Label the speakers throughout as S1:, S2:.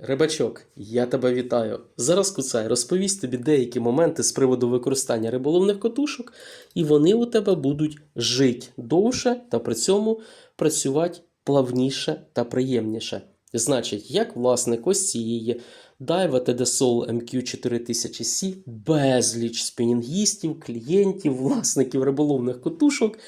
S1: Рибачок, я тебе вітаю. Зараз Куцай розповість тобі деякі моменти з приводу використання риболовних котушок, і вони у тебе будуть жити довше та при цьому працювати плавніше та приємніше. Значить, як власник ось цієї Daiwa TD Soul MQ4000C, безліч спінінгістів, клієнтів, власників риболовних котушок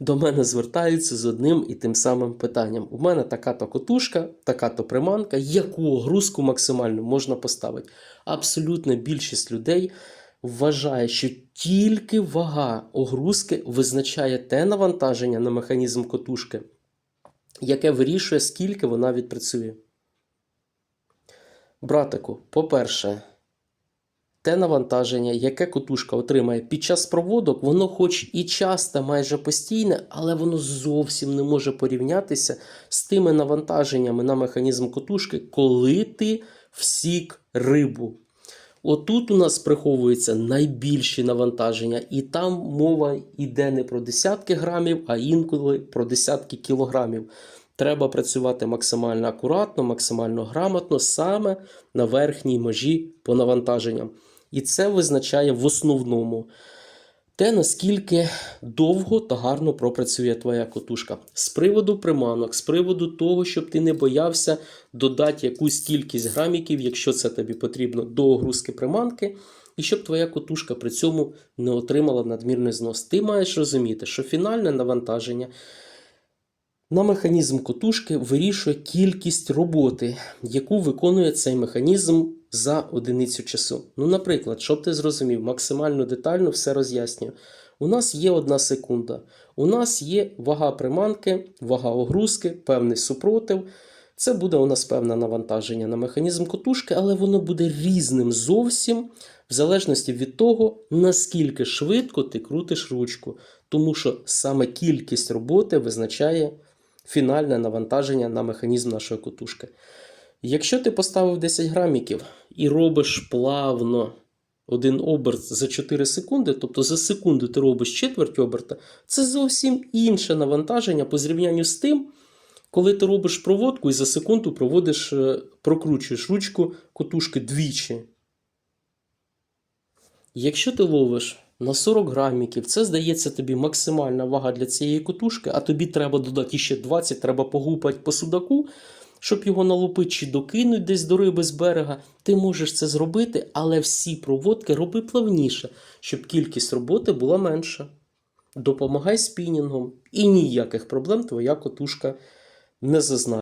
S1: до мене звертаються з одним і тим самим питанням. У мене така-то котушка, така-то приманка, яку огрузку максимально можна поставити. Абсолютна більшість людей вважає, що тільки вага огрузки визначає те навантаження на механізм котушки, яке вирішує, скільки вона відпрацює. Братику, по-перше, те навантаження, яке котушка отримає під час проводок, воно хоч і часто, майже постійне, але воно зовсім не може порівнятися з тими навантаженнями на механізм котушки, коли ти всік рибу. Отут у нас приховуються найбільші навантаження, і там мова йде не про десятки грамів, а інколи про десятки кілограмів. Треба працювати максимально акуратно, максимально грамотно саме на верхній межі по навантаженням. І це визначає в основному те, наскільки довго та гарно пропрацює твоя котушка. З приводу приманок, з приводу того, щоб ти не боявся додати якусь кількість граміків, якщо це тобі потрібно до огрузки приманки, і щоб твоя котушка при цьому не отримала надмірний знос. Ти маєш розуміти, що фінальне навантаження на механізм котушки вирішує кількість роботи, яку виконує цей механізм за одиницю часу. Ну, наприклад, щоб ти зрозумів, максимально детально все роз'яснюю. У нас є одна секунда. У нас є вага приманки, вага огрузки, певний супротив. Це буде у нас певне навантаження на механізм котушки, але воно буде різним зовсім, в залежності від того, наскільки швидко ти крутиш ручку. Тому що саме кількість роботи визначає фінальне навантаження на механізм нашої котушки. Якщо ти поставив 10 граміків і робиш плавно один оберт за 4 секунди, тобто за секунду ти робиш четверть оберта, це зовсім інше навантаження по зрівнянню з тим, коли ти робиш проводку і за секунду проводиш, е, прокручуєш ручку котушки двічі. Якщо ти ловиш на 40 граміків, це здається тобі максимальна вага для цієї котушки, а тобі треба додати ще 20, треба погупати по судаку, щоб його налупити чи докинуть десь до риби з берега. Ти можеш це зробити, але всі проводки роби плавніше, щоб кількість роботи була менша. Допомагай спінінгом, і ніяких проблем твоя котушка не зазнає.